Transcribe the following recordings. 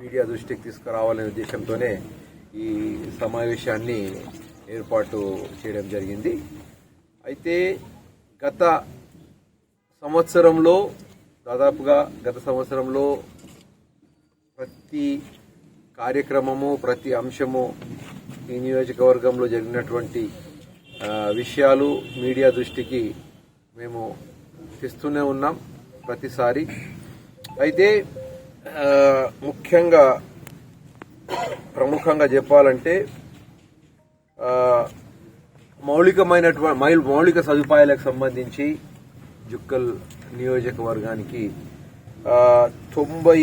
Media దృష్టికి తీసుకురావాలనే ఉద్దేశంతోనే ఈ సమావేశాన్ని ఏర్పాటు చేయడం జరిగింది. అయితే గత సంవత్సరంలో దాదాపుగా గత సంవత్సరంలో ప్రతి కార్యక్రమము ప్రతి అంశము ఈ నియోజకవర్గంలో జరిగినటువంటి విషయాలు మీడియా దృష్టికి మేము తెస్తూనే ఉన్నాం ప్రతిసారి. అయితే ముఖ్యంగా ప్రముఖంగా చెప్పాలంటే మౌలికమైనటువంటి మైల్ మౌలిక సదుపాయాలకు సంబంధించి జుక్కల్ నియోజకవర్గానికి తొంభై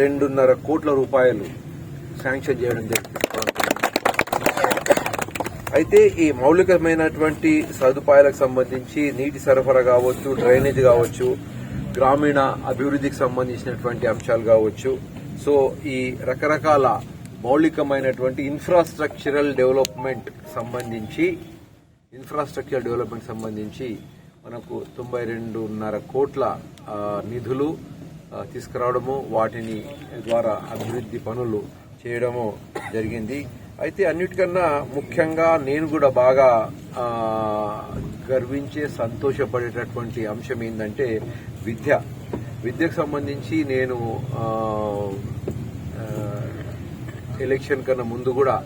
రెండున్నర కోట్ల రూపాయలు శాంక్షన్ చేయడం జరిగింది. అయితే ఈ మౌలికమైనటువంటి సదుపాయాలకు సంబంధించి నీటి సరఫరా కావచ్చు డ్రైనేజ్ కావచ్చు గ్రామీణ అభివృద్ధికి సంబంధించినటువంటి అంశాలు కావచ్చు. సో ఈ రకరకాల మౌలికమైనటువంటి ఇన్ఫ్రాస్ట్రక్చరల్ డెవలప్మెంట్ సంబంధించి ఇన్ఫ్రాస్ట్రక్చర్ డెవలప్మెంట్ సంబంధించి మనకు తొంభై రెండున్నర కోట్ల నిధులు తీసుకురావడము వాటిని ద్వారా అభివృద్ధి పనులు చేయడము జరిగింది. అయితే అన్నిటికన్నా ముఖ్యంగా నేను కూడా బాగా గర్వించే సంతోషపడేటటువంటి అంశం ఏంటంటే విద్య. విద్యకు సంబంధించి నేను ఎలక్షన్ కన్నా ముందు కూడా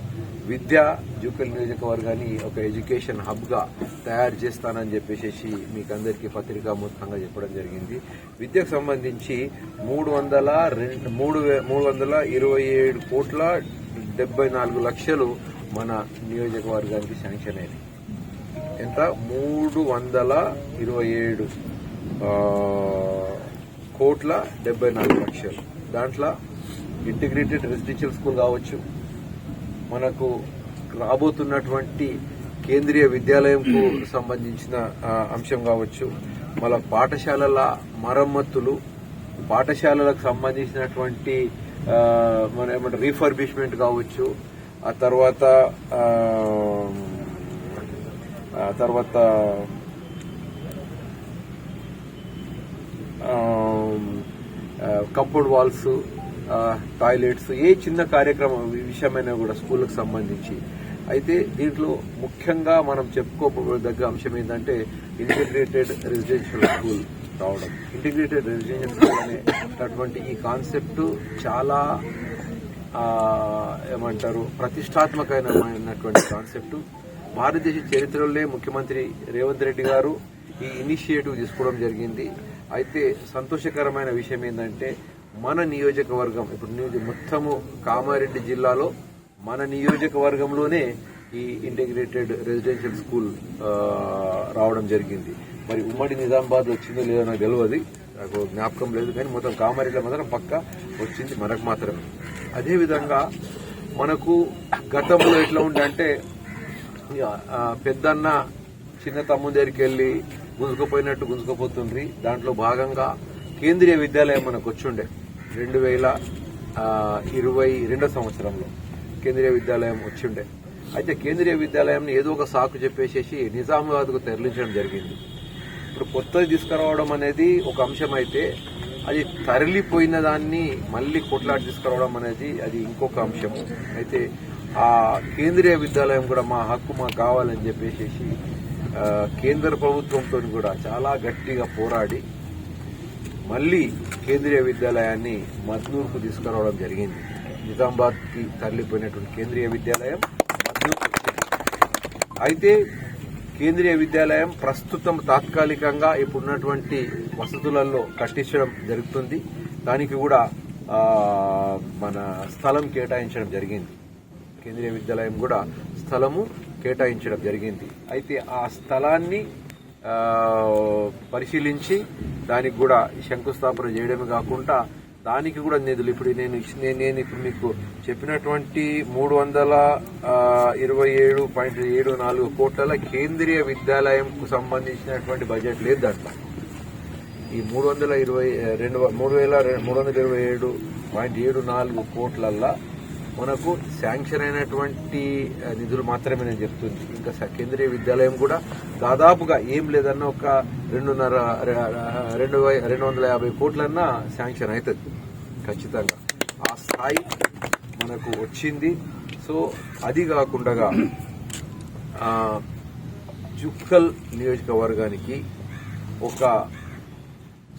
విద్య జూకల్ నియోజకవర్గాన్ని ఒక ఎడ్యుకేషన్ హబ్గా తయారు చేస్తానని చెప్పేసి మీకు అందరికీ పత్రికాముఖంగా చెప్పడం జరిగింది. విద్యకు సంబంధించి మూడు వందల రెండు మూడు మూడు వందల ఇరవై ఏడు కోట్ల డెబ్బై నాలుగు లక్షలు మన నియోజకవర్గానికి శాంక్షన్ అయింది ఎంత? మూడు వందల ఇరవై ఏడు. కోట్ల డెబ్బై నాలుగు లక్షలు. దాంట్లో ఇంటిగ్రేటెడ్ రెసిడెన్షియల్ స్కూల్ కావచ్చు. మనకు రాబోతున్నటువంటి కేంద్రీయ విద్యాలయంకు సంబంధించిన అంశం కావచ్చు. మళ్ళా పాఠశాలల మరమ్మతులు పాఠశాలలకు సంబంధించినటువంటి మన ఏమంటే రీఫర్బిష్మెంట్ కావచ్చు. ఆ తర్వాత తర్వాత కంపౌండ్ వాల్స్ టాయిలెట్స్ ఏ చిన్న కార్యక్రమం విషయమైనా కూడా స్కూళ్ళకు సంబంధించి. అయితే దీంట్లో ముఖ్యంగా మనం చెప్పుకోదగ్గ అంశం ఏంటంటే ఇంటిగ్రేటెడ్ రెసిడెన్షియల్ స్కూల్ రావడం. ఇంటిగ్రేటెడ్ రెసిడెన్షియల్ స్కూల్ అనేటటువంటి ఈ కాన్సెప్ట్ చాలా ఏమంటారు ప్రతిష్టాత్మకమైనటువంటి కాన్సెప్ట్ భారతదేశ చరిత్రలోనే ముఖ్యమంత్రి రేవంత్ రెడ్డి గారు ఈ ఇనిషియేటివ్ తీసుకోవడం జరిగింది. అయితే సంతోషకరమైన విషయం ఏంటంటే మన నియోజకవర్గం ఇప్పుడు నియోజక మొత్తము కామారెడ్డి జిల్లాలో మన నియోజకవర్గంలోనే ఈ ఇంటిగ్రేటెడ్ రెసిడెన్షియల్ స్కూల్ రావడం జరిగింది. మరి ఉమ్మడి నిజామాబాద్ వచ్చిందో లేదో నాకు తెలియదు నాకు జ్ఞాపకం లేదు కానీ మొత్తం కామారెడ్డిలో మాత్రం పక్క వచ్చింది మనకు మాత్రమే. అదేవిధంగా మనకు గతంలో ఎట్లా ఉండే అంటే ఇక, పెద్దన్న చిన్న తమ్ముని దగ్గరికి వెళ్ళి గుంజుకుపోయినట్టు గుంజుకుపోతుంది దాంట్లో భాగంగా కేంద్రీయ విద్యాలయం మనకు వచ్చుండే. రెండు వేల ఇరవై రెండో సంవత్సరంలో కేంద్రీయ విద్యాలయం వచ్చిండే. అయితే కేంద్రీయ విద్యాలయం ఏదో ఒక సాకు చెప్పేసేసి నిజామాబాద్కు తరలించడం జరిగింది. ఇప్పుడు కొత్తది తీసుకురావడం అనేది ఒక అంశం అయితే అది తరలిపోయిన దాన్ని మళ్ళీ కొట్లాడి తీసుకురావడం అనేది అది ఇంకొక అంశం. అయితే ఆ కేంద్రీయ విద్యాలయం కూడా మా హక్కు మాకు కావాలని చెప్పేసి కేంద్ర ప్రభుత్వంతో కూడా చాలా గట్టిగా పోరాడి మళ్ళీ కేంద్రీయ విద్యాలయాన్ని మద్నూర్కు తీసుకురావడం జరిగింది. నిజామాబాద్కి తరలిపోయినటువంటి కేంద్రీయ విద్యాలయం అయితే కేంద్రీయ విద్యాలయం ప్రస్తుతం తాత్కాలికంగా ఇప్పుడున్నటువంటి వసతులలో కట్టించడం జరుగుతుంది. దానికి కూడా మన స్థలం కేటాయించడం జరిగింది. కేంద్రీయ విద్యాలయం కూడా స్థలము కేటాయించడం జరిగింది. అయితే ఆ స్థలాన్ని పరిశీలించి దానికి కూడా శంకుస్థాపన చేయడమే కాకుండా దానికి కూడా నిధులు ఇప్పుడు నేను నేను ఇప్పుడు మీకు చెప్పినటువంటి మూడు వందల ఇరవై ఏడు పాయింట్ ఏడు నాలుగు కోట్ల కేంద్రీయ విద్యాలయంకు సంబంధించినటువంటి బడ్జెట్ లేదు దాంట్లో. ఈ మూడు వందల ఇరవై రెండు మూడు వేల మూడు వందల ఇరవై ఏడు పాయింట్ ఏడు నాలుగు కోట్లల్లో మనకు శాంక్షన్ అయినటువంటి నిధులు మాత్రమే నేను చెప్తుంది. ఇంకా కేంద్రీయ విద్యాలయం కూడా దాదాపుగా ఏం లేదన్న ఒక రెండున్నర రెండు రెండు వందల యాభై కోట్లన్నా శాంక్షన్ అవుతుంది ఖచ్చితంగా. ఆ స్థాయి మనకు వచ్చింది. సో అది కాకుండా జుక్కల్ నియోజకవర్గానికి ఒక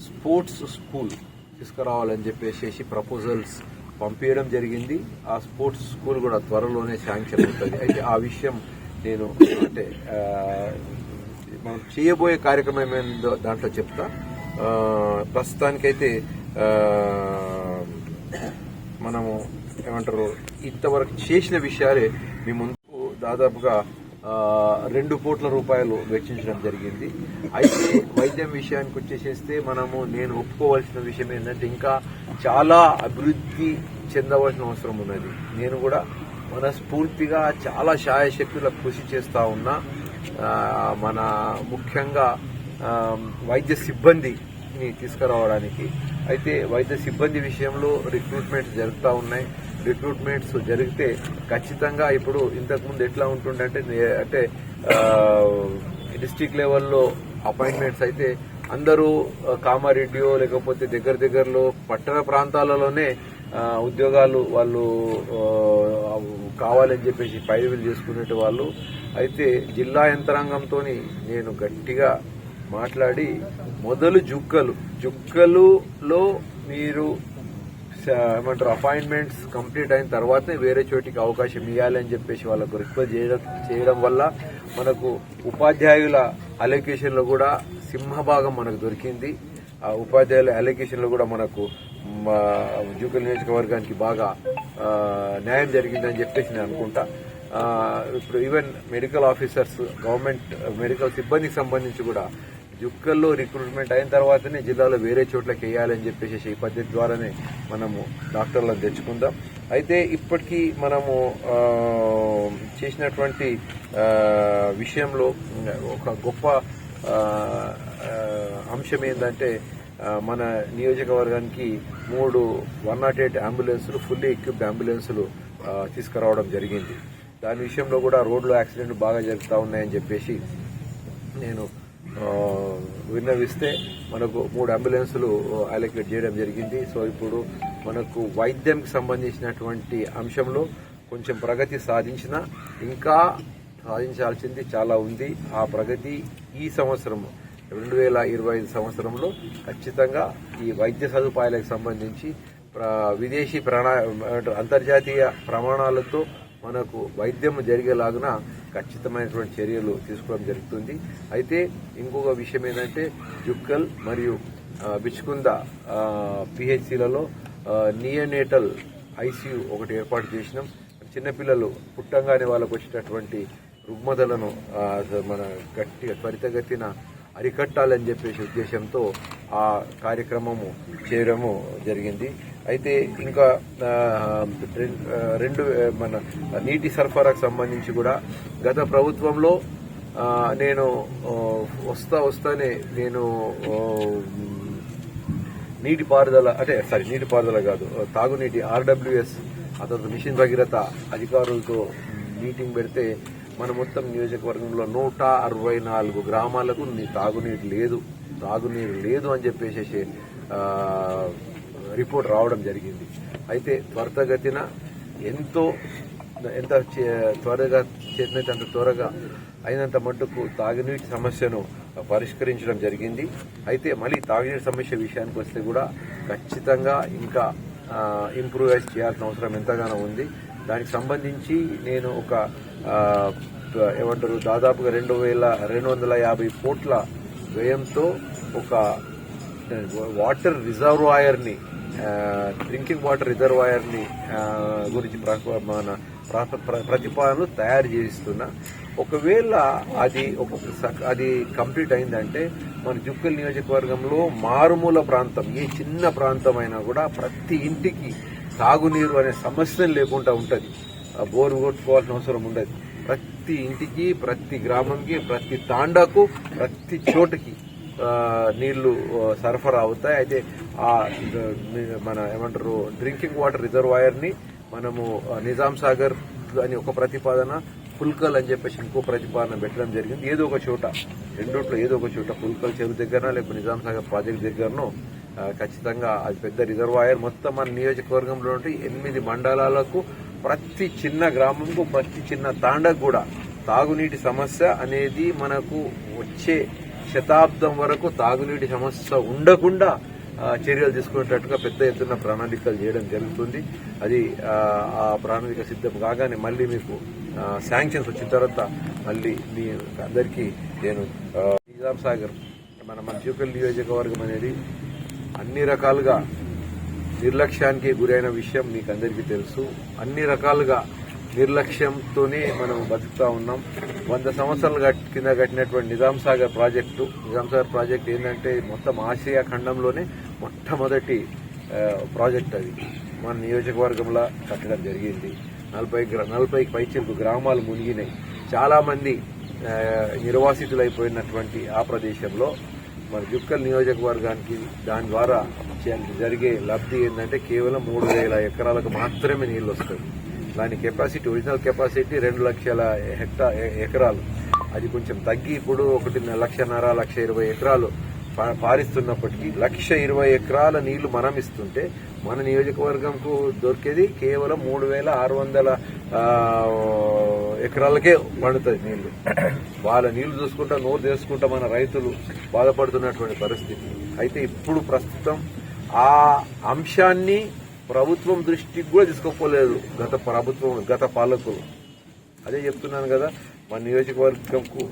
స్పోర్ట్స్ స్కూల్ తీసుకురావాలని చెప్పేసి ప్రపోజల్స్ పంపించడం జరిగింది. ఆ స్పోర్ట్స్ స్కూల్ కూడా త్వరలోనే శాంక్షన్ అవుతుంది. అయితే ఆ విషయం నేను అంటే మనం చేయబోయే కార్యక్రమం ఏమైందో దాంట్లో చెప్తా. ప్రస్తుతానికైతే మనము ఏమంటారు ఇంతవరకు చేసిన విషయాలే మీ ముందు. దాదాపుగా రెండు కోట్ల రూపాయలు వెచ్చించడం జరిగింది. అయితే వైద్యం విషయానికి వచ్చేసేస్తే మనము నేను ఒప్పుకోవాల్సిన విషయం ఏంటంటే ఇంకా చాలా అభివృద్ధి చెందవలసిన అవసరం ఉన్నది. నేను కూడా మనస్ఫూర్తిగా చాలా శాయశక్తుల కృషి చేస్తూ ఉన్నా. మన ముఖ్యంగా వైద్య సిబ్బందిని తీసుకురావడానికి. అయితే వైద్య సిబ్బంది విషయంలో రిక్రూట్మెంట్ జరుగుతూ ఉన్నాయి. రిక్రూట్మెంట్స్ జరిగితే ఖచ్చితంగా ఇప్పుడు ఇంతకుముందు ఎట్లా ఉంటుందంటే అంటే డిస్టిక్ లెవెల్లో అపాయింట్మెంట్స్ అయితే అందరూ కామారెడ్డియో లేకపోతే దగ్గర దగ్గరలో పట్టణ ప్రాంతాలలోనే ఉద్యోగాలు వాళ్ళు కావాలని చెప్పేసి పైరువులు చేసుకునే వాళ్ళు. అయితే జిల్లా యంత్రాంగంతో నేను గట్టిగా మాట్లాడి మొదలు జుక్కలు జుక్కలులో మీరు ఏమంటారు అపాయింట్మెంట్స్ కంప్లీట్ అయిన తర్వాతే వేరే చోటికి అవకాశం ఇవ్వాలి అని చెప్పేసి వాళ్ళకు రిక్వెస్ట్ చేయడం చేయడం వల్ల మనకు ఉపాధ్యాయుల అలొకేషన్లో కూడా కూడా సింహభాగం మనకు దొరికింది. ఆ ఉపాధ్యాయుల అలొకేషన్లో కూడా మనకు జూకల్ నియోజకవర్గానికి బాగా న్యాయం జరిగిందని చెప్పేసి నేను అనుకుంటా. ఇప్పుడు even medical officers government medical సిబ్బందికి సంబంధించి కూడా జుక్కల్లో రిక్రూట్మెంట్ అయిన తర్వాతనే జిల్లాలో వేరే చోట్లకి వేయాలని చెప్పేసి ఈ పద్ధతి ద్వారానే మనము డాక్టర్లను తెచ్చుకుందాం. అయితే ఇప్పటికీ మనము చేసినటువంటి విషయంలో ఒక గొప్ప అంశం ఏంటంటే మన నియోజకవర్గానికి మూడు వన్ నాట్ ఎయిట్ అంబులెన్సులు ఫుల్లీ ఎక్విప్డ్ అంబులెన్సులు తీసుకురావడం జరిగింది. దాని విషయంలో కూడా రోడ్లు యాక్సిడెంట్ బాగా జరుగుతూ ఉన్నాయని చెప్పేసి నేను విన్నవిస్తే మనకు మూడు అంబులెన్సులు అలొకేట్ చేయడం జరిగింది. సో ఇప్పుడు మనకు వైద్యంకి సంబంధించినటువంటి అంశంలో కొంచెం ప్రగతి సాధించిన ఇంకా సాధించాల్సింది చాలా ఉంది. ఆ ప్రగతి ఈ సంవత్సరం రెండు వేల ఇరవై ఐదు సంవత్సరంలో ఖచ్చితంగా ఈ వైద్య సదుపాయాలకు సంబంధించి విదేశీ ప్రణా అంతర్జాతీయ ప్రమాణాలతో మనకు వైద్యం జరిగేలాగున ఖచ్చితమైనటువంటి చర్యలు తీసుకోవడం జరుగుతుంది. అయితే ఇంకొక విషయం ఏంటంటే జుక్కల్ మరియు బిచ్కుంద పిహెచ్సిలలో నియోనేటల్ ఐసీయూ ఒకటి ఏర్పాటు చేసినాం. చిన్నపిల్లలు పుట్టంగానే వాళ్ళకు వచ్చేటటువంటి రుగ్మతలను మన గట్టిగా త్వరితగతిన అరికట్టాలని చెప్పేసి ఉద్దేశంతో ఆ కార్యక్రమము చేయడము జరిగింది. అయితే ఇంకా రెండు మన నీటి సరఫరాకు సంబంధించి కూడా గత ప్రభుత్వంలో నేను వస్తా వస్తానే నేను నీటిపారుదల అంటే సారీ నీటిపారుదల కాదు తాగునీటి ఆర్డబ్ల్యూఎస్ ఆ తర్వాత మిషన్ భగీరథ అధికారులతో మీటింగ్ పెడితే మన మొత్తం నియోజకవర్గంలో నూట అరవై నాలుగు గ్రామాలకు తాగునీరు లేదు తాగునీరు లేదు అని చెప్పేసేసి రిపోర్ట్ రావడం జరిగింది. అయితే త్వరితగతిన ఎంతో ఎంత చే- త్వరగా చేసినైతే అంత త్వరగా అయినంత మట్టుకు తాగునీటి సమస్యను పరిష్కరించడం జరిగింది. అయితే మళ్ళీ తాగునీటి సమస్య విషయానికి వస్తే కూడా ఖచ్చితంగా ఇంకా ఇంప్రూవ్ చేయాల్సిన అవసరం ఎంతగానో ఉంది. దానికి సంబంధించి నేను ఒక ఏమంటారు దాదాపుగా రెండు వేల రెండు వందల యాభై కోట్ల వ్యయంతో ఒక వాటర్ రిజర్వాయర్ని డ్రింకింగ్ వాటర్ రిజర్వాయర్ని గురించి ప్ర- మన ప్ర- ప్రతిపాదనలు తయారు చేస్తున్నా. ఒకవేళ అది ఒక స- అది కంప్లీట్ అయిందంటే మన జుక్కల్ నియోజకవర్గంలో మారుమూల ప్రాంతం ఏ చిన్న ప్రాంతం అయినా కూడా ప్రతి ఇంటికి తాగునీరు అనే సమస్య లేకుండా ఉంటుంది. బోర్ బోరు కొట్టుకోవాల్సిన అవసరం ఉండదు. ప్రతి ఇంటికి ప్రతి గ్రామంకి ప్రతి తాండాకు ప్రతి చోటుకి నీళ్ళు సరఫరా అవుతాయి. అయితే ఆ మన ఏమంటారు డ్రింకింగ్ వాటర్ రిజర్వాయర్ని మనము నిజాం సాగర్ అని ఒక ప్రతిపాదన పుల్కల్ అని చెప్పేసి ఇంకో ప్రతిపాదన పెట్టడం జరిగింది. ఏదో ఒక చోట రెండోట్లో ఏదో ఒక చోట పుల్కల్ చెరువు దగ్గర లేకపోతే నిజాం సాగర్ ప్రాజెక్ట్ దగ్గరనో ఖచ్చితంగా అది పెద్ద రిజర్వాయర్. మొత్తం మన నియోజకవర్గంలో ఎనిమిది మండలాలకు ప్రతి చిన్న గ్రామంకు ప్రతి చిన్న తాండకు కూడా తాగునీటి సమస్య అనేది మనకు వచ్చే శతాబ్దం వరకు తాగునీటి సమస్య ఉండకుండా చర్యలు తీసుకునేటట్టుగా పెద్ద ఎత్తున ప్రణాళికలు చేయడం జరుగుతుంది. అది ఆ, ప్రణాళిక సిద్ధం కాగానే మళ్ళీ మీకు శాంక్షన్స్ వచ్చిన తర్వాత మళ్ళీ మీ అందరికీ నేను నిజాం సాగర్ మన మధ్యకల్ నియోజకవర్గం అనేది అన్ని రకాలుగా నిర్లక్ష్యానికి గురైన విషయం మీకు అందరికీ తెలుసు. అన్ని రకాలుగా నిర్లక్ష్యంతోనే మనం బతుకుతా ఉన్నాం. వంద సంవత్సరాలు కింద కట్టినటువంటి నిజాం సాగర్ ప్రాజెక్టు. నిజాం సాగర్ ప్రాజెక్ట్ ఏంటంటే మొత్తం ఆసియా ఖండంలోనే మొట్టమొదటి ప్రాజెక్ట్ అది. మన నియోజకవర్గంలో కట్టడం జరిగింది. నలభై నలభై పైచిలకు గ్రామాలు మునిగినాయి. చాలామంది నిర్వాసితులైపోయినటువంటి ఆ ప్రదేశంలో మన జుక్కల్ నియోజకవర్గానికి దాని ద్వారా జరిగే లబ్ధి ఏంటంటే కేవలం మూడు వేల ఎకరాలకు మాత్రమే నీళ్ళు వస్తాయి. దాని కెపాసిటీ ఒరిజినల్ కెపాసిటీ రెండు లక్షల హెక్టా ఎకరాలు. అది కొంచెం తగ్గి ఇప్పుడు ఒకటి లక్షన్నర లక్ష ఇరవై ఎకరాలు పా- పారిస్తున్నప్పటికీ లక్ష ఇరవై ఎకరాల నీళ్ళు మనం ఇస్తుంటే మన నియోజకవర్గంకు దొరికేది కేవలం మూడు వేల ఆరు వందల ఎకరాలకే పండుతుంది నీళ్ళు. వాళ్ళ నీళ్ళు చూసుకుంటా నోరు చేసుకుంటా మన రైతులు బాధపడుతున్నటువంటి పరిస్థితి. అయితే ఇప్పుడు ప్రస్తుతం ఆ అంశాన్ని ప్రభుత్వం దృష్టికి కూడా తీసుకోపోలేదు. గత ప్రభుత్వం గత పాలకులు. అదే చెప్తున్నాను కదా మన నియోజకవర్గంకు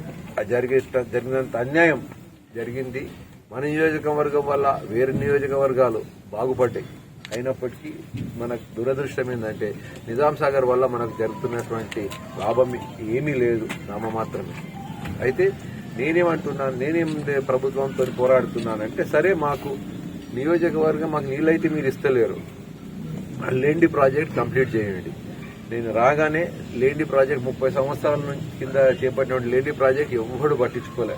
జరిగే జరిగినంత అన్యాయం జరిగింది. మన నియోజకవర్గం వల్ల వేరే నియోజకవర్గాలు బాగుపడ్డాయి. అయినప్పటికీ మనకు దురదృష్టం ఏంటంటే నిజాం సాగర్ వల్ల మనకు జరుగుతున్నటువంటి లాభం ఏమీ లేదు నామ మాత్రమే. అయితే నేనేమంటున్నాను నేనేం ప్రభుత్వంతో పోరాడుతున్నానంటే సరే మాకు నియోజకవర్గం మాకు నీళ్ళైతే మీరు ఇస్తలేరు. లేండి ప్రాజెక్ట్ కంప్లీట్ చేయండి. నేను రాగానే లేండి ప్రాజెక్ట్ ముప్పై సంవత్సరాల నుంచి కింద చేపట్టిన లేండి ప్రాజెక్ట్ ఎవ్వడు పట్టించుకోలే.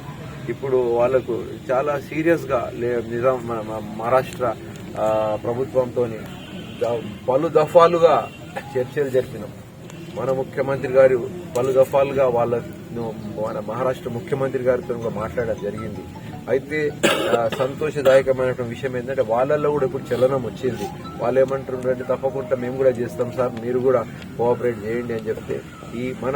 ఇప్పుడు వాళ్ళకు చాలా సీరియస్గా లే- నిజాం మహారాష్ట్ర ప్రభుత్వంతో ప్రభుత్వంతోని పలు దఫాలుగా చర్చలు జరిపినాం. మన ముఖ్యమంత్రి గారు పలు దఫాలుగా వాళ్ళను మన మహారాష్ట్ర ముఖ్యమంత్రి గారితో కూడా మాట్లాడడం జరిగింది. అయితే సంతోషదాయకమైన సంతోషదాయకమైనటువంటి విషయం ఏంటంటే వాళ్ళల్లో కూడా ఇప్పుడు చలనం వచ్చింది. వాళ్ళు ఏమంటున్నారంటే తప్పకుండా మేము కూడా చేస్తాం సార్ మీరు కూడా కోఆపరేట్ చేయండి అని చెప్తే ఈ మన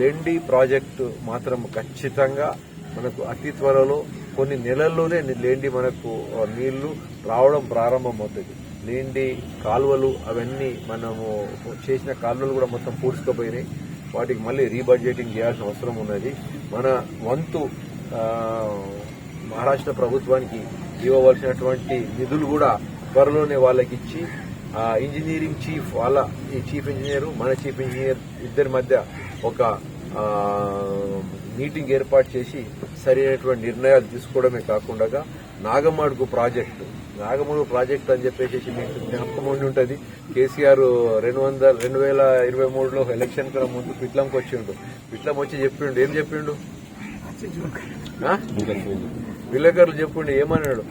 లెండి ప్రాజెక్టు మాత్రం ఖచ్చితంగా మనకు అతి త్వరలో కొన్ని నెలల్లోనే లేండి మనకు నీళ్ళు రావడం ప్రారంభమవుతుంది. లేండి కాలువలు అవన్నీ మనము చేసిన కాలువలు కూడా మొత్తం పూడ్చుకుపోయినాయి. వాటికి మళ్ళీ రీబడ్జెటింగ్ చేయాల్సిన అవసరం ఉన్నది. మన వంతు మహారాష్ట్ర ప్రభుత్వానికి ఇవ్వవలసినటువంటి నిధులు కూడా త్వరలోనే వాళ్ళకి ఇచ్చి ఆ, ఇంజనీరింగ్ చీఫ్ వాళ్ళ ఈ చీఫ్ ఇంజనీర్ మన చీఫ్ ఇంజనీర్ ఇద్దరి మధ్య ఒక మీటింగ్ ఏర్పాటు చేసి సరైనటువంటి నిర్ణయాలు తీసుకోవడమే కాకుండా నాగమాడుగు ప్రాజెక్టు నాగమడుగు ప్రాజెక్ట్ అని చెప్పేసి మీకు జ్ఞాపకం ఉండి ఉంటుంది. కేసీఆర్ రెండు వందల రెండు వేల ఇరవై మూడులో ఎలక్షన్ కన్నా ముందు పిట్లంకి వచ్చిండు పిట్లం వచ్చి చెప్పిండు. ఏం చెప్పిండు? ఆ? విలేకరులు చెప్పుండి ఏమన్నాడు?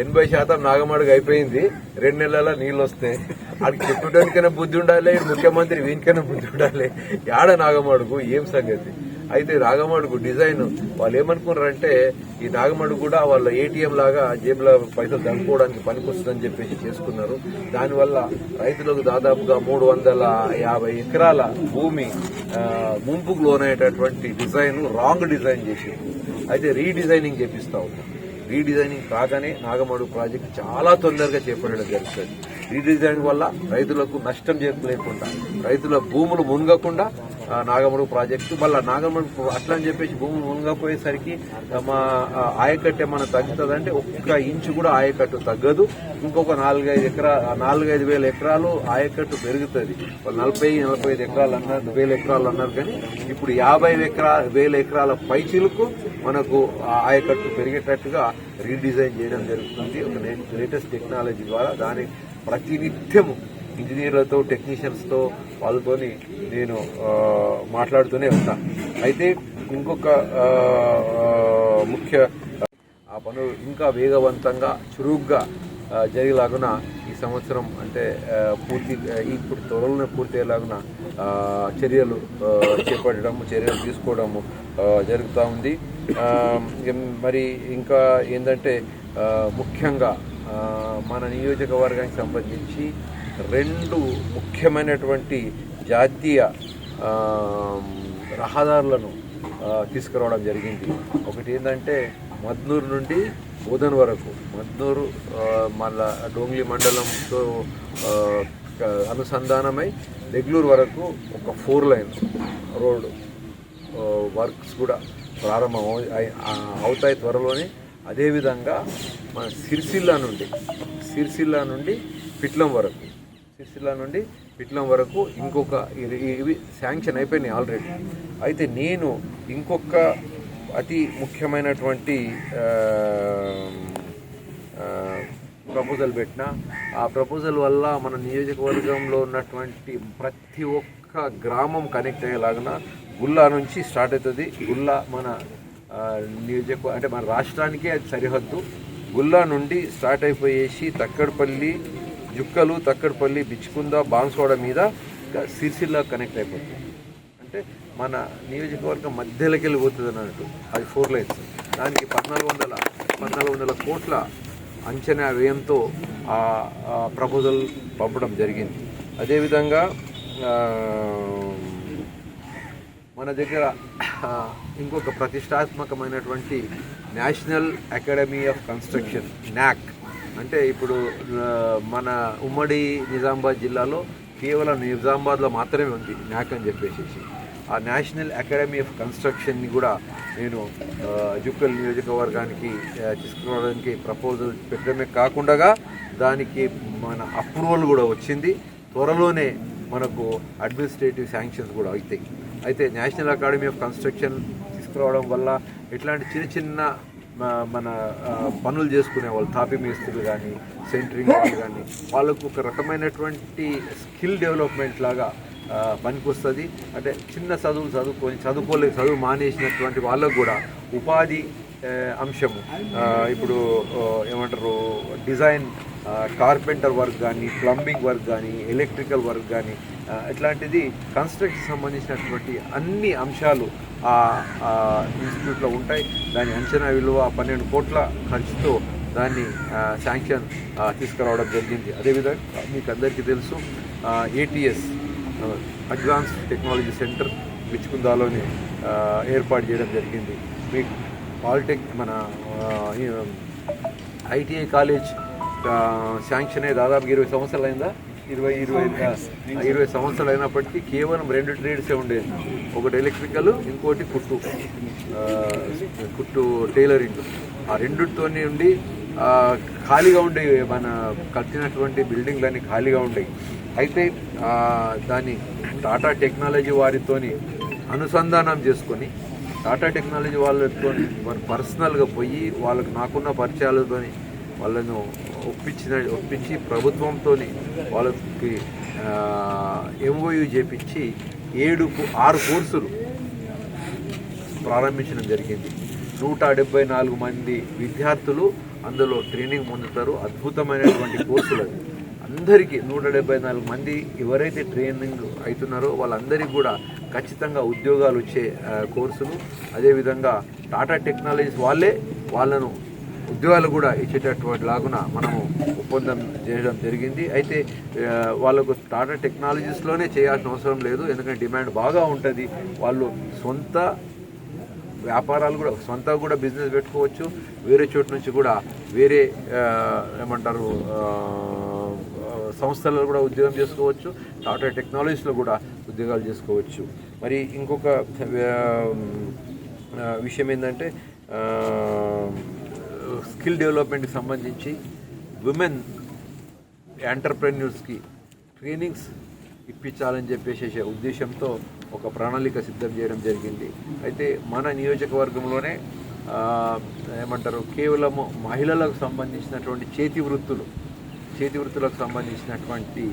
ఎనభై శాతం నాగమాడుగు అయిపోయింది రెండు నెలల నీళ్ళు వస్తాయి అక్కడికి చెప్పడానికైనా బుద్ధి ఉండాలి ముఖ్యమంత్రి వీనికైనా బుద్ధి ఉండాలి. యాడ నాగమాడుకు ఏం సంగతి? అయితే నాగమాడుకు డిజైన్ వాళ్ళు ఏమనుకున్నారంటే ఈ నాగమడుగు కూడా వాళ్ళ ఏటీఎం లాగా జేబులో పైసలు దంపుకోవడానికి పనికొస్తుందని చెప్పేసి చేసుకున్నారు. దానివల్ల రైతులకు దాదాపుగా మూడు వందల యాభై ఎకరాల భూమి ముంపుకు లోనయ్యేటటువంటి డిజైన్ రాంగ్ డిజైన్ చేసి అయితే రీడిజైనింగ్ చేపిస్తా ఉన్నాం. రీడిజైనింగ్ కాగానే నాగమడు ప్రాజెక్ట్ చాలా తొందరగా చేపట్టడం జరుగుతుంది. రీడిజైన్ వల్ల రైతులకు నష్టం చేయలేకుండా రైతుల భూములు మునగకుండా నాగమడుగు ప్రాజెక్టు. మళ్ళీ నాగమడుగు అట్లా అని చెప్పేసి భూములు మునగపోయేసరికి మా ఆయకట్టే ఆయకట్టు ఏమైనా తగ్గుతుందంటే ఒక్క ఇంచు కూడా ఆయకట్టు తగ్గదు. ఇంకొక నాలుగైదు ఎకరా నాలుగైదు వేల ఎకరాలు ఆయకట్టు పెరుగుతుంది. నలభై నలభై ఐదు ఎకరాలు అన్నారు వేల ఎకరాలు అన్నారు కానీ ఇప్పుడు యాభై ఎకరా వేల ఎకరాల పైచిలకు మనకు ఆ ఆయకట్టు పెరిగేటట్టుగా రీడిజైన్ చేయడం జరుగుతుంది. ఒక లేటెస్ట్ టెక్నాలజీ ద్వారా దాని ప్రతినిత్యము ఇంజనీర్లతో టెక్నీషియన్స్తో వాళ్ళతోని నేను మాట్లాడుతూనే ఉంటా. అయితే ఇంకొక ముఖ్య ఆ పనులు ఇంకా వేగవంతంగా చురుగ్గా జరిగేలాగున ఈ సంవత్సరం అంటే పూర్తి ఇప్పుడు త్వరలోనే పూర్తయ్యేలాగున చర్యలు చేపట్టడం చర్యలు తీసుకోవడము జరుగుతూ ఉంది. మరి ఇంకా ఏంటంటే ముఖ్యంగా మన నియోజకవర్గానికి సంబంధించి రెండు ముఖ్యమైనటువంటి జాతీయ రహదారులను తీసుకురావడం జరిగింది. ఒకటి ఏంటంటే మద్నూరు నుండి బోధన్ వరకు. మద్నూరు మళ్ళా డోంగ్లీ మండలంతో అనుసంధానమై బెంగళూరు వరకు ఒక ఫోర్ లైన్ రోడ్ వర్క్స్ కూడా ప్రారంభం అవు- అవుతాయి త్వరలోనే. అదేవిధంగా మన సిరిసిల్ల నుండి సిరిసిల్ల నుండి పిట్లం వరకు. సిరిసిల్ల నుండి పిట్లం వరకు ఇంకొక ఇవి ఇవి శాంక్షన్ అయిపోయినాయి ఆల్రెడీ. అయితే నేను ఇంకొక అతి ముఖ్యమైనటువంటి ప్రపోజల్ పెట్టిన ఆ ప్రపోజల్ వల్ల మన నియోజకవర్గంలో ఉన్నటువంటి ప్రతి ఒక్క గ్రామం కనెక్ట్ అయ్యేలాగిన గుల్లా నుంచి స్టార్ట్ అవుతుంది. గుల్లా మన నియోజక అంటే మన రాష్ట్రానికే అది సరిహద్దు. గుల్లా నుండి స్టార్ట్ అయిపోయేసి తక్కడపల్లి జుక్కలు తక్కడపల్లి బిచ్చుకుంద బాన్స్వాడ మీద సిరిసిల్ల కనెక్ట్ అయిపోతుంది. అంటే మన నియోజకవర్గం మధ్యలోకి వెళ్ళిపోతుంది అన్నట్టు. అది ఫోర్ లైన్స్ దానికి పద్నాలుగు వందల పద్నాలుగు వందల కోట్ల అంచనా వ్యయంతో ఆ ప్రపోజల్ పంపడం జరిగింది. అదేవిధంగా మన దగ్గర ఇంకొక ప్రతిష్టాత్మకమైనటువంటి National Academy of Construction NAC అంటే ఇప్పుడు మన ఉమ్మడి నిజామాబాద్ జిల్లాలో కేవలం నిజామాబాద్లో మాత్రమే ఉంది న్యాక్ అని చెప్పేసి ఆ నేషనల్ అకాడమీ ఆఫ్ కన్స్ట్రక్షన్ని కూడా నేను ఆ, జుక్కల్ నియోజకవర్గానికి తీసుకురావడానికి ప్రపోజల్ పెట్టడమే కాకుండా దానికి మన అప్రూవల్ కూడా వచ్చింది. త్వరలోనే మనకు అడ్మినిస్ట్రేటివ్ శాంక్షన్స్ కూడా అవుతాయి. అయితే నేషనల్ అకాడమీ ఆఫ్ కన్స్ట్రక్షన్ తీసుకురావడం వల్ల ఇట్లాంటి చిన్న చిన్న మన పనులు చేసుకునే వాళ్ళు తాపి మేస్త్రులు కానీ సెంటరింగ్ వాళ్ళు కానీ వాళ్ళకు ఒక రకమైనటువంటి స్కిల్ డెవలప్మెంట్ లాగా పనికొస్తుంది. అంటే చిన్న చదువులు చదువుకొని చదువుకోలే చదువు మానేసినటువంటి వాళ్ళకు కూడా ఉపాధి అంశము. ఇప్పుడు ఏమంటారు డిజైన్ కార్పెంటర్ వర్క్ కానీ ప్లంబింగ్ వర్క్ కానీ ఎలక్ట్రికల్ వర్క్ కానీ ఇట్లాంటిది కన్స్ట్రక్షన్ సంబంధించినటువంటి అన్ని అంశాలు ఆ ఇన్స్టిట్యూట్లో ఉంటాయి. దాని అంచనా విలువ పన్నెండు కోట్ల ఖర్చుతో దాన్ని శాంక్షన్ తీసుకురావడం జరిగింది. అదేవిధంగా మీకు అందరికీ తెలుసు ఏటీఎస్ అడ్వాన్స్ టెక్నాలజీ సెంటర్ విచ్చుకుందాలోని ఏర్పాటు చేయడం జరిగింది. మీకు పాలిటెక్ మన ఐటీఐ కాలేజ్ శాంక్షన్ అయ్యి దాదాపు ఇరవై సంవత్సరాలు అయిందా? ఇరవై ఇరవై ఇరవై సంవత్సరాలు అయినప్పటికీ కేవలం రెండు ట్రేడ్సే ఉండేది ఒకటి ఎలక్ట్రికల్ ఇంకోటి కుట్టు. కుట్టు టైలరింగ్. ఆ రెండుతోనే ఉండి ఖాళీగా ఉండే మన కట్టినటువంటి బిల్డింగ్లన్నీ ఖాళీగా ఉండేవి అయితే దాన్ని టాటా టెక్నాలజీ వారితోని అనుసంధానం చేసుకొని టాటా టెక్నాలజీ వాళ్ళతో మన పర్సనల్గా పోయి వాళ్ళకి నాకున్న పరిచయాలతోని వాళ్ళను ఒప్పించిన ఒప్పించి ప్రభుత్వంతో వాళ్ళకి ఎంఓయూ చేపించి ఏడు ఆరు కోర్సులు ప్రారంభించడం జరిగింది. నూట డెబ్బై నాలుగు మంది విద్యార్థులు అందులో ట్రైనింగ్ పొందుతారు. అద్భుతమైనటువంటి కోర్సులు అది అందరికీ నూట డెబ్బై నాలుగు మంది ఎవరైతే ట్రైనింగ్ అవుతున్నారో వాళ్ళందరికీ కూడా ఖచ్చితంగా ఉద్యోగాలు వచ్చే కోర్సులు. అదేవిధంగా టాటా టెక్నాలజీస్ వాళ్ళే వాళ్ళను ఉద్యోగాలు కూడా ఇచ్చేటటువంటి లాగున మనము ఒప్పందం చేయడం జరిగింది. అయితే వాళ్ళకు టాటా టెక్నాలజీస్లోనే చేయాల్సిన అవసరం లేదు. ఎందుకంటే డిమాండ్ బాగా ఉంటుంది. వాళ్ళు సొంత వ్యాపారాలు కూడా సొంత కూడా బిజినెస్ పెట్టుకోవచ్చు. వేరే చోటు నుంచి కూడా వేరే ఏమంటారు సంస్థలలో కూడా ఉద్యోగం చేసుకోవచ్చు. టాటా టెక్నాలజీస్లో కూడా ఉద్యోగాలు చేసుకోవచ్చు. మరి ఇంకొక విషయం ఏంటంటే స్కిల్ డెవలప్మెంట్కి సంబంధించి విమెన్ ఎంటర్ప్రెన్యూర్స్కి ట్రైనింగ్స్ ఇప్పించాలని చెప్పేసి ఉద్దేశంతో ఒక ప్రణాళిక సిద్ధం చేయడం జరిగింది. అయితే మన నియోజకవర్గంలోనే ఏమంటారు కేవలము మహిళలకు సంబంధించినటువంటి చేతి వృత్తులు చేతి వృత్తులకు సంబంధించినటువంటి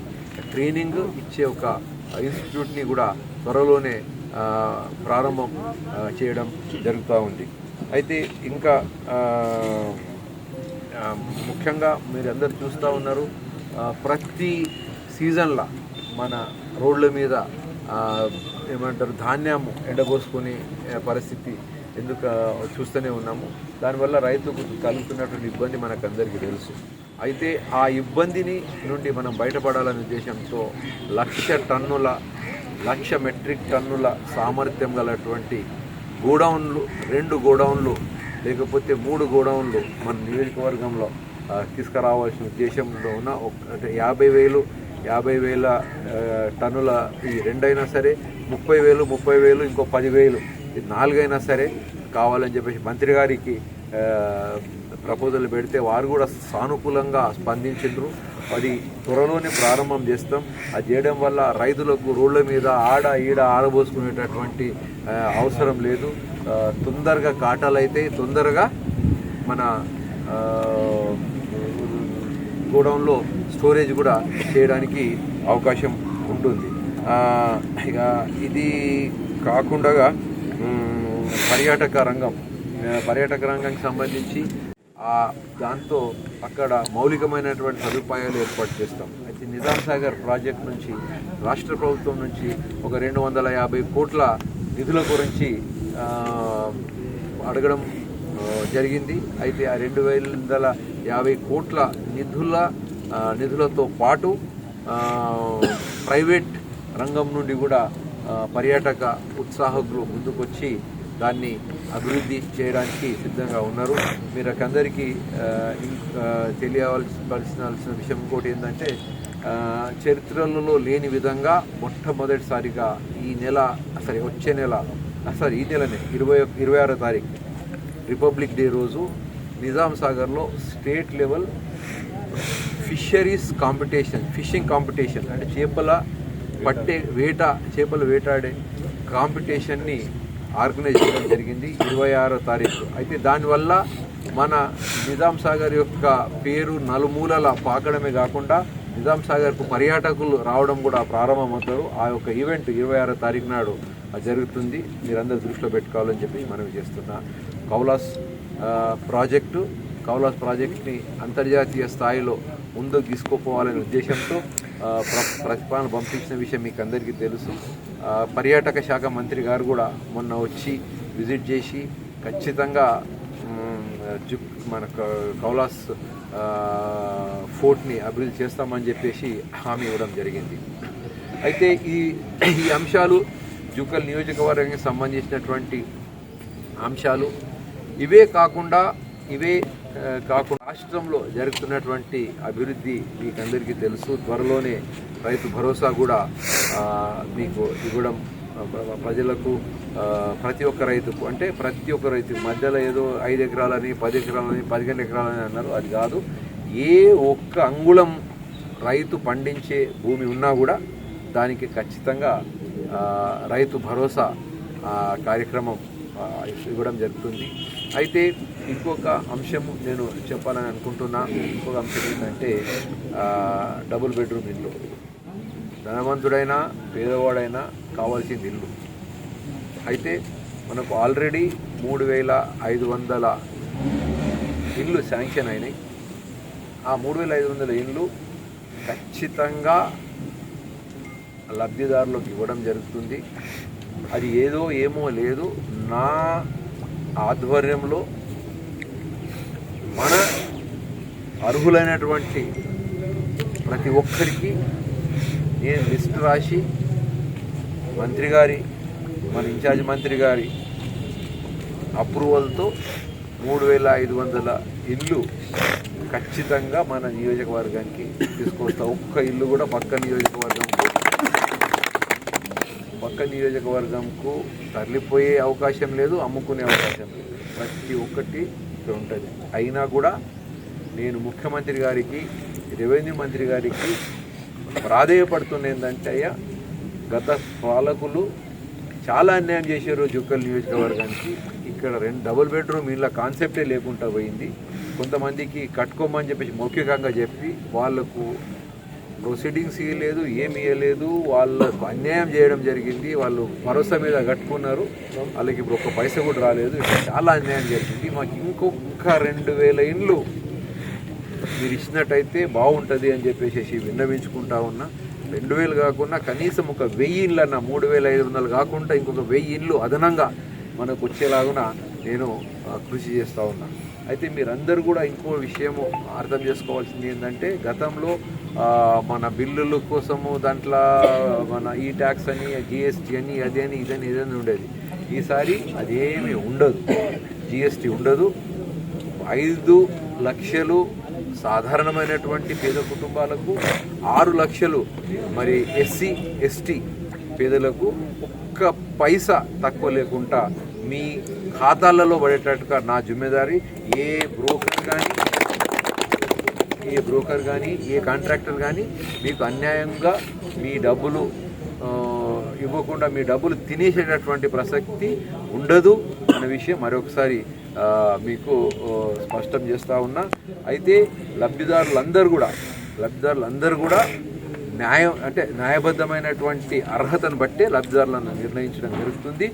ట్రైనింగ్ ఇచ్చే ఒక ఇన్స్టిట్యూట్ని కూడా త్వరలోనే ప్రారంభం చేయడం జరుగుతూ ఉంది. అయితే ఇంకా ముఖ్యంగా మీరు ముఖ్యంగా మీరందరూ చూస్తూ ఉన్నారు ప్రతి సీజన్లో మన రోడ్ల మీద ఏమంటారు ధాన్యము ఎండగోసుకుని పరిస్థితి ఎందుకు చూస్తూనే ఉన్నాము. దానివల్ల రైతుకు కలుగుతున్నటువంటి ఇబ్బంది మనకు అందరికీ తెలుసు. అయితే ఆ ఇబ్బందిని నుండి మనం బయటపడాలనే ఉద్దేశంతో లక్ష టన్నుల లక్ష మెట్రిక్ టన్నుల సామర్థ్యం గలటువంటి గోడౌన్లు రెండు గోడౌన్లు లేకపోతే మూడు గోడౌన్లు మన నియోజకవర్గంలో తీసుకురావాల్సిన ఉద్దేశంలో ఉన్న ఒక- అంటే యాభై వేలు యాభై వేల టన్నుల ఈ రెండైనా సరే ముప్పై వేలు ముప్పై వేలు ఇంకో పదివేలు ఇది నాలుగైనా సరే కావాలని చెప్పేసి మంత్రి గారికి ప్రపోజల్ పెడితే వారు కూడా సానుకూలంగా స్పందించారు అది త్వరలోనే ప్రారంభం చేస్తాం. అది చేయడం వల్ల రైతులకు రోడ్ల మీద ఆడ ఈడ ఆడబోసుకునేటటువంటి అవసరం లేదు. తొందరగా కాటాలు అయితే తొందరగా మన గోడౌన్లో స్టోరేజ్ కూడా చేయడానికి అవకాశం ఉంటుంది. ఇక ఇది కాకుండా పర్యాటక రంగం. పర్యాటక రంగానికి సంబంధించి దాంతో అక్కడ మౌలికమైనటువంటి సదుపాయాలు ఏర్పాటు చేస్తాం. అయితే నిజాం సాగర్ ప్రాజెక్ట్ నుంచి రాష్ట్ర ప్రభుత్వం నుంచి ఒక రెండు వందల యాభై కోట్ల నిధుల గురించి అడగడం జరిగింది. అయితే ఆ రెండు వందల యాభై కోట్ల నిధుల నిధులతో పాటు ప్రైవేట్ రంగం నుండి కూడా పర్యాటక ఉత్సాహకులు ముందుకొచ్చి దాన్ని అభివృద్ధి చేయడానికి సిద్ధంగా ఉన్నారు. మీరు అందరికీ తెలియవలసిన విషయం ఇంకోటి ఏంటంటే చరిత్రలలో లేని విధంగా మొట్టమొదటిసారిగా ఈ నెల సరే వచ్చే నెల సారీ ఈ నెలనే ఇరవై ఇరవై ఆరో తారీఖు రిపబ్లిక్ డే రోజు నిజాం సాగర్లో state level fisheries competition fishing competition అంటే చేపల పట్టే వేట చేపలు వేటాడే కాంపిటీషన్ని ఆర్గనైజ్ చేయడం జరిగింది ఇరవై ఆరో తారీఖు. అయితే దానివల్ల మన నిజాం సాగర్ యొక్క పేరు నలుమూలల పాకడమే కాకుండా నిజాం సాగర్కు పర్యాటకులు రావడం కూడా ప్రారంభమవుతారు. ఆ యొక్క ఈవెంట్ ఇరవై ఆరో తారీఖు నాడు అది జరుగుతుంది. మీరందరూ దృష్టిలో పెట్టుకోవాలని చెప్పి మనవి చేస్తున్నా కౌలాస్ ప్రాజెక్టు. కౌలాస్ ప్రాజెక్ట్ని అంతర్జాతీయ స్థాయిలో ముందుకు తీసుకుపోవాలనే ఉద్దేశంతో ప్ర ప్రతిపాదన పంపించిన విషయం మీకు అందరికీ తెలుసు. పర్యాటక శాఖ మంత్రి గారు కూడా మొన్న వచ్చి విజిట్ చేసి ఖచ్చితంగా మన కౌలాస్ ఫోర్ట్ని అభివృద్ధి చేస్తామని చెప్పేసి హామీ ఇవ్వడం జరిగింది. అయితే ఈ ఈ అంశాలు జుక్కల్ నియోజకవర్గానికి సంబంధించినటువంటి అంశాలు ఇవే కాకుండా ఇవే కాకుండా రాష్ట్రంలో జరుగుతున్నటువంటి అభివృద్ధి మీకు అందరికీ తెలుసు. త్వరలోనే రైతు భరోసా కూడా మీకు ఇవ్వడం ప్రజలకు ప్రతి ఒక్క రైతుకు అంటే ప్రతి ఒక్క రైతు మధ్యలో ఏదో ఐదు ఎకరాలని పది ఎకరాలని పదిహేను ఎకరాలని అన్నారు అది కాదు. ఏ ఒక్క అంగుళం రైతు పండించే భూమి ఉన్నా కూడా దానికి ఖచ్చితంగా రైతు భరోసా కార్యక్రమం ఇవ్వడం జరుగుతుంది. అయితే ఇంకొక అంశం నేను చెప్పాలని అనుకుంటున్నా. ఇంకొక అంశం ఏంటంటే డబుల్ బెడ్రూమ్ ఇల్లు. ధనవంతుడైనా పేదవాడైనా కావాల్సింది ఇల్లు. అయితే మనకు ఆల్రెడీ మూడు వేల ఐదు వందల ఇల్లు శాంక్షన్ అయినాయి. ఆ మూడు వేల ఐదు వందల ఇల్లు ఖచ్చితంగా లబ్ధిదారులకు ఇవ్వడం జరుగుతుంది. అది ఏదో ఏమో లేదు. నా ఆధ్వర్యంలో మన అర్హులైనటువంటి ప్రతి ఒక్కరికి నేను లిస్ట్ రాసి మంత్రి గారి మన ఇన్ఛార్జ్ మంత్రి గారి అప్రూవల్తో మూడు వేల ఐదు వందల ఇల్లు ఖచ్చితంగా మన నియోజకవర్గానికి తీసుకొస్తా. ఒక్క ఇల్లు కూడా పక్క నియోజకవర్గంకు పక్క నియోజకవర్గంకు తరలిపోయే అవకాశం లేదు అమ్ముకునే అవకాశం లేదు. ప్రతి ఒక్కటి ఇక్కడ ఉంటుంది. అయినా కూడా నేను ముఖ్యమంత్రి గారికి రెవెన్యూ మంత్రి గారికి ప్రాధేయపడుతున్న ఏంటంటే అయ్యా గత పాలకులు చాలా అన్యాయం చేశారు జుక్కల్ నియోజకవర్గానికి. ఇక్కడ రెండు డబుల్ బెడ్రూమ్ ఇళ్ళ కాన్సెప్టే లేకుండా పోయింది. కొంతమందికి కట్టుకోమని చెప్పేసి మౌఖికంగా చెప్పి వాళ్ళకు ప్రొసీడింగ్స్ ఇవ్వలేదు ఏమి ఇవ్వలేదు వాళ్ళకు అన్యాయం చేయడం జరిగింది వాళ్ళు భరోసా మీద కట్టుకున్నారు. వాళ్ళకి ఇప్పుడు ఒక్క పైస కూడా రాలేదు. చాలా అన్యాయం జరిగింది. మాకు ఇంకొక రెండు వేల ఇండ్లు మీరు ఇచ్చినట్టయితే బాగుంటుంది అని చెప్పేసి విన్నవించుకుంటా ఉన్నా. రెండు వేలు కాకుండా కనీసం ఒక వెయ్యి ఇళ్ళు అన్న మూడు వేల ఐదు వందలు కాకుండా ఇంకొక వెయ్యి ఇళ్ళు అదనంగా మనకు వచ్చేలాగున నేను కృషి చేస్తూ ఉన్నా. అయితే మీరందరూ కూడా ఇంకో విషయము అర్థం చేసుకోవాల్సింది ఏంటంటే గతంలో మన బిల్లుల కోసము దాంట్లో మన ఈ ట్యాక్స్ అని జిఎస్టీ అని అది అని ఇదని ఇదని ఉండేది. ఈసారి అదేమీ ఉండదు. జిఎస్టీ ఉండదు. ఐదు లక్షలు సాధారణమైనటువంటి పేద కుటుంబాలకు ఆరు లక్షలు మరి ఎస్సీ ఎస్టీ పేదలకు ఒక్క పైసా తక్కువ లేకుండా మీ ఖాతాలలో పడేటట్టుగా నా జిమ్మేదారి ఏ బ్రోకర్ కానీ ఏ బ్రోకర్ కానీ ఏ కాంట్రాక్టర్ కానీ మీకు అన్యాయంగా మీ డబ్బులు ఇవ్వకుండా మీ డబ్బులు తినేసేటటువంటి ప్రసక్తి ఉండదు అనే విషయం మరొకసారి మీకు స్పష్టం చేస్తూ ఉన్నా. అయితే లబ్ధిదారులందరూ కూడా లబ్ధిదారులందరూ కూడా న్యాయం అంటే న్యాయబద్ధమైనటువంటి అర్హతను బట్టే లబ్ధిదారులను నిర్ణయించడం జరుగుతుంది.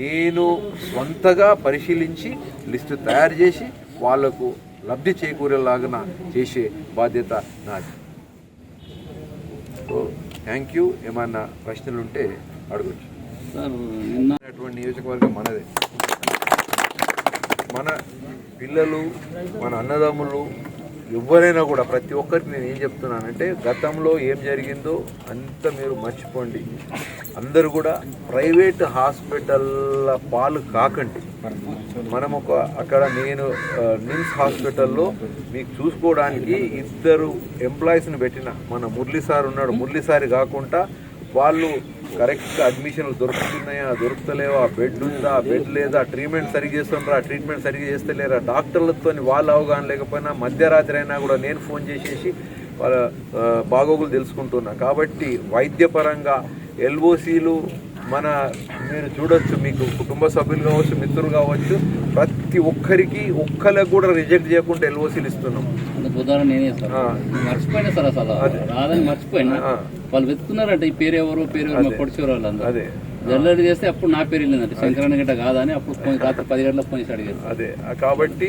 నేను స్వంతగా పరిశీలించి లిస్టు తయారు చేసి వాళ్ళకు లబ్ధి చేకూరేలాగా చేసే బాధ్యత నాది. So thank you. ఏమన్నా ప్రశ్నలు ఉంటే అడగచ్చు. సార్ నియోజకవర్గం మనదే. మన పిల్లలు మన అన్నదమ్ములు ఎవరైనా కూడా ప్రతి ఒక్కరికి నేను ఏం చెప్తున్నానంటే గతంలో ఏం జరిగిందో అంత మీరు మర్చిపోండి. అందరూ కూడా ప్రైవేట్ హాస్పిటల్ల పాలు కాకండి. మనం ఒక అక్కడ నేను నిమ్స్ హాస్పిటల్లో మీకు చూసుకోవడానికి ఇద్దరు ఎంప్లాయీస్ని పెట్టిన మన మురళీ సార్ ఉన్నాడు. మురళీ సార్ కాకుండా వాళ్ళు కరెక్ట్గా అడ్మిషన్లు దొరుకుతున్నాయా దొరుకుతలేవా బెడ్ ఉందా బెడ్ లేదా ట్రీట్మెంట్ సరిగ్గా చేస్తుండ్రా ట్రీట్మెంట్ సరిగ్గా చేస్తలేరా? డాక్టర్లతో వాళ్ళ అవగాహన లేకపోయినా మధ్యరాత్రి అయినా కూడా నేను ఫోన్ చేసేసి వాళ్ళ బాగోగులు తెలుసుకుంటున్నా. కాబట్టి వైద్యపరంగా ఎల్ఓసీలు మన మీరు చూడొచ్చు మీకు కుటుంబ సభ్యులు కావచ్చు మిత్రులు కావచ్చు ప్రతి ఒక్కరికి ఒక్కరికి కూడా రిజెక్ట్ చేయకుండా ఎల్ఓసీలు ఇస్తున్నాం. బుధవారం నేనే సార్. మర్చిపోయినా సార్ అసలు. రాదని మర్చిపోయినా. వాళ్ళు వెతుకున్నారంట ఈ పేరు ఎవరు పేరు ఎవరు మా పొడిచేవారు వాళ్ళందరూ. అదే. జల్లడి చేస్తే అప్పుడు నా పేరు వెళ్ళిందంటే. శంకరన్న గట్ట కాదని అప్పుడు రాత్రి పది గంటలకు ఫోన్ చేసి అడిగారు. అదే. కాబట్టి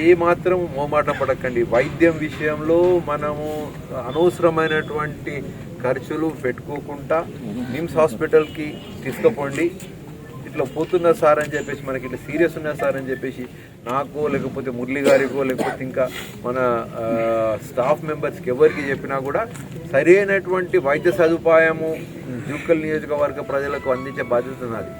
ఏ మాత్రం మోమాటం పడకండి. వైద్యం విషయంలో మనము అనవసరమైనటువంటి ఖర్చులు పెట్టుకోకుండా నిమ్స్ హాస్పిటల్కి తీసుకుపోండి. ఇట్లా పోతున్నా సార్ అని చెప్పేసి మనకి ఇట్లా సీరియస్ ఉన్నా సార్ అని చెప్పేసి నాకు లేకపోతే మురళి గారికో లేకపోతే ఇంకా మన స్టాఫ్ మెంబర్స్కి ఎవరికి చెప్పినా కూడా సరైనటువంటి వైద్య సదుపాయము జూకల్ నియోజకవర్గ ప్రజలకు అందించే బాధ్యత నాది.